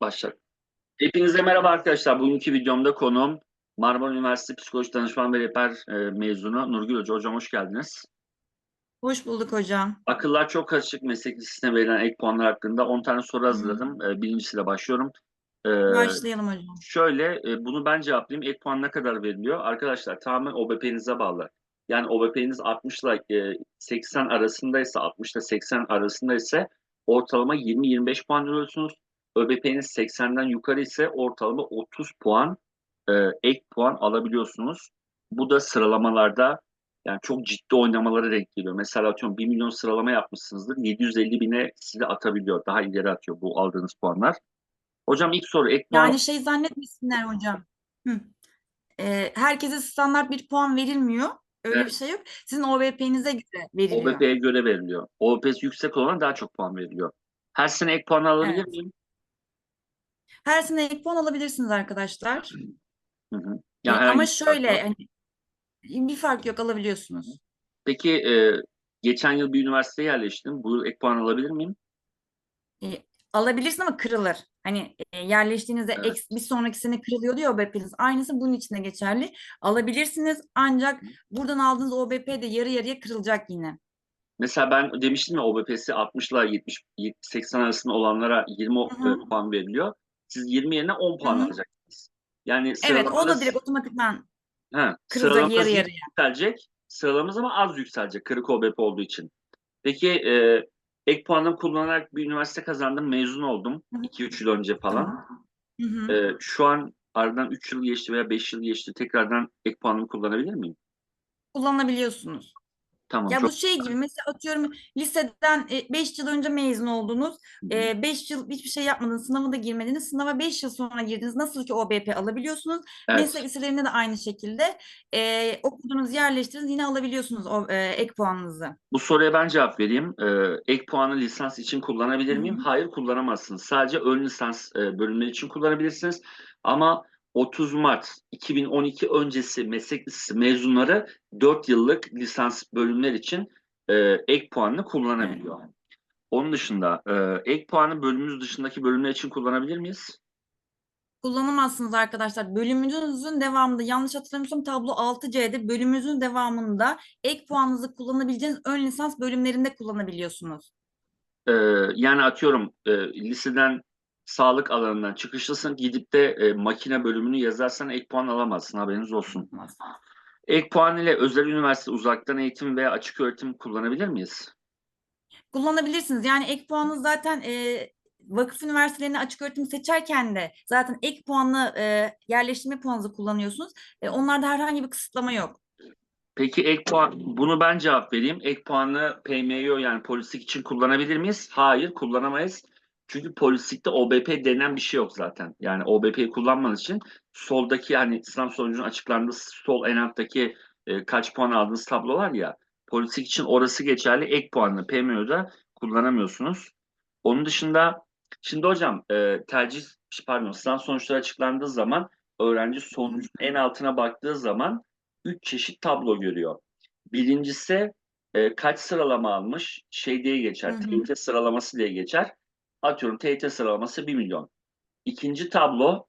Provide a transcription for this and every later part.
Başlar. Hepinize merhaba arkadaşlar. Bugünkü videomda konuğum Marmara Üniversitesi Psikoloji Danışman ve Rehber e, mezunu Nurgül Hoca. Hocam hoş geldiniz. Hoş bulduk hocam. Akıllar çok karışık meslek listesine verilen ek puanlar hakkında 10 tane soru hazırladım. E, birincisiyle başlıyorum. E, Başlayalım hocam. şöyle e, bunu ben cevaplayayım. Ek puan ne kadar veriliyor? Arkadaşlar tamamen OBP'nize bağlı. Yani OBP'niz 60 ile e, 80 arasındaysa 60 ile 80 arasındaysa ortalama 20-25 puan alıyorsunuz. ÖBP'niz 80'den yukarı ise ortalama 30 puan e, ek puan alabiliyorsunuz. Bu da sıralamalarda yani çok ciddi oynamalara denk geliyor. Mesela atıyorum 1 milyon sıralama yapmışsınızdır. 750 bine sizi atabiliyor. Daha ileri atıyor bu aldığınız puanlar. Hocam ilk soru ek puan. Yani şey zannetmesinler hocam. Hı. Ee, herkese standart bir puan verilmiyor. Öyle Evet. bir şey yok. Sizin OBP'nize göre veriliyor. OBP'ye göre veriliyor. OBP'si yüksek olana daha çok puan veriliyor. Her sene ek puan alabilir Evet. miyim? Her sene ek puan alabilirsiniz arkadaşlar. Hı hı. Ee, Yani herhangi ama bir fark şöyle yok. hani bir fark yok alabiliyorsunuz. Peki e, geçen yıl bir üniversiteye yerleştim. Bu yıl ek puan alabilir miyim? Ee, alabilirsin ama kırılır. Hani e, yerleştiğinizde Evet. eks- bir sonraki sene kırılıyor diyor OBP'niz. Aynısı bunun içine geçerli. Alabilirsiniz ancak buradan aldığınız OBP de yarı yarıya kırılacak yine. Mesela ben demiştim ya OBP'si 60 ile 70 80 arasında olanlara 20 Hı hı. e, puan veriliyor. Siz 20 yerine 10 puan alacaksınız. Yani Evet o da direkt otomatikman Ha, Kırılacak yarı yarıya. yükselecek. Sıralamamız ama az yükselecek. Kırık OBP olduğu için. Peki e, ek puanımı kullanarak bir üniversite kazandım. Mezun oldum. Hı hı. 2-3 yıl önce falan. Tamam. Hı hı. E, şu an aradan 3 yıl geçti veya 5 yıl geçti. Tekrardan ek puanımı kullanabilir miyim? kullanabiliyorsunuz. Tamam. Ya çok bu şey gibi mesela atıyorum liseden 5 yıl önce mezun oldunuz. Hı hı. 5 yıl hiçbir şey yapmadınız. Sınavı da girmediniz. Sınava 5 yıl sonra girdiniz. Nasıl ki OBP alabiliyorsunuz. Evet. Meslek liselerinde de aynı şekilde e, okudunuz, yerleştirdiniz. Yine alabiliyorsunuz o e, ek puanınızı. Bu soruya ben cevap vereyim. Ee, ek puanı lisans için kullanabilir miyim? hı. Hayır kullanamazsınız. Sadece ön lisans e, bölümleri için kullanabilirsiniz. Ama 30 Mart 2012 öncesi meslek lisesi mezunları 4 yıllık lisans bölümler için e, ek puanını kullanabiliyor. Onun dışında e, ek puanı bölümümüz dışındaki bölümler için kullanabilir miyiz? Kullanamazsınız arkadaşlar. Bölümünüzün devamında yanlış hatırlamıyorsam tablo 6C'de bölümünüzün devamında ek puanınızı kullanabileceğiniz ön lisans bölümlerinde kullanabiliyorsunuz. Ee, yani atıyorum e, liseden sağlık alanından çıkışlısın gidip de e, makine bölümünü yazarsan ek puan alamazsın haberiniz olsun. Ek puan ile özel üniversite uzaktan eğitim veya açık öğretim kullanabilir miyiz? Kullanabilirsiniz. Yani ek puanı zaten e, vakıf üniversitelerini açık öğretim seçerken de zaten ek puanlı e, yerleştirme puanınızı kullanıyorsunuz. E, onlarda herhangi bir kısıtlama yok. Peki ek puan bunu ben cevap vereyim. Ek puanı PMYO yani polislik için kullanabilir miyiz? Hayır kullanamayız. Çünkü polislikte OBP denen bir şey yok zaten. Yani OBP'yi kullanmanız için soldaki hani sınav sonucunun açıklandığı sol en alttaki e, kaç puan aldığınız tablo var ya polislik için orası geçerli. Ek puanını PMYO'da kullanamıyorsunuz. Onun dışında şimdi hocam e, tercih pardon sınav sonuçları açıklandığı zaman öğrenci sonucun en altına baktığı zaman üç çeşit tablo görüyor. Birincisi e, kaç sıralama almış şey diye geçer. Hı hı. TYT sıralaması diye geçer. Atıyorum TYT sıralaması 1 milyon. İkinci tablo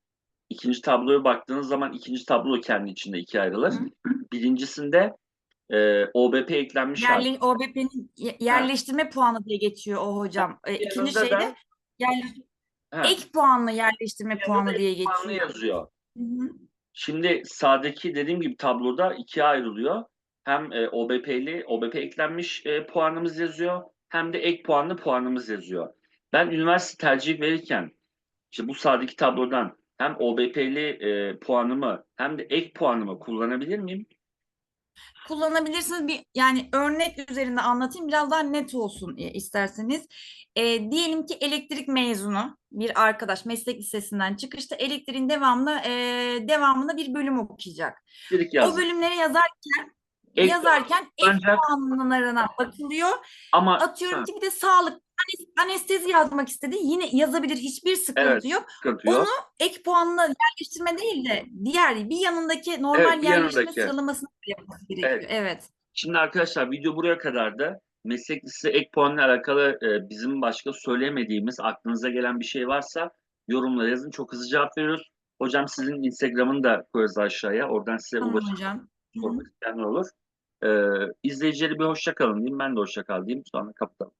ikinci tabloya baktığınız zaman ikinci tablo kendi içinde ikiye ayrılır. Hı. Birincisinde e, OBP eklenmiş. Yerli, OBP'nin ye- yerleştirme puanı diye geçiyor o hocam. E, ikinci şeyde yerleş- Ha, ek puanlı yerleştirme yanında puanı diye geçiyor. yazıyor. Hı hı. Şimdi sağdaki dediğim gibi tabloda ikiye ayrılıyor. Hem e, OBP'li, OBP eklenmiş e, puanımız yazıyor. Hem de ek puanlı puanımız yazıyor. Ben üniversite tercih verirken işte bu sağdaki tablodan hem OBP'li e, puanımı hem de ek puanımı kullanabilir miyim? Kullanabilirsiniz bir yani örnek üzerinde anlatayım biraz daha net olsun e, isterseniz. E, diyelim ki elektrik mezunu bir arkadaş meslek lisesinden çıkışta elektriğin devamında e, devamında bir bölüm okuyacak. O bölümleri yazarken Ek yazarken ek ancak- puanlarına bakılıyor. Ama Atıyorum ha, ki bir de sağlık anestezi yazmak istedi. Yine yazabilir hiçbir sıkıntı Evet. yok. sıkıntı yok. Onu ek puanla yerleştirme değil de diğer bir yanındaki normal Evet, bir yerleştirme yanındaki. sıralamasını yapması gerekiyor. Evet. evet. Şimdi arkadaşlar video buraya kadardı. Meslek lisesi ek puanla alakalı e, bizim başka söylemediğimiz aklınıza gelen bir şey varsa Yorumlara yazın. Çok hızlı cevap veriyoruz. Hocam sizin Instagram'ını da koyarız aşağıya. Oradan size Tamam ulaşıp hocam. Sormak isteyenler olur. Ee, izleyicileri bir hoşça kalın diyeyim. Ben de hoşça kal diyeyim. Sonra kapatalım.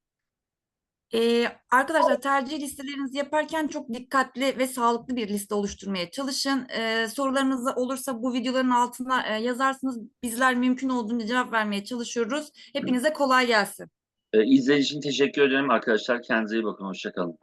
Ee, arkadaşlar tercih listelerinizi yaparken çok dikkatli ve sağlıklı bir liste oluşturmaya çalışın. Ee, sorularınız olursa bu videoların altına e, yazarsınız. Bizler mümkün olduğunca cevap vermeye çalışıyoruz. Hepinize kolay gelsin. Ee, izlediğiniz için teşekkür ederim arkadaşlar. Kendinize iyi bakın. Hoşça kalın.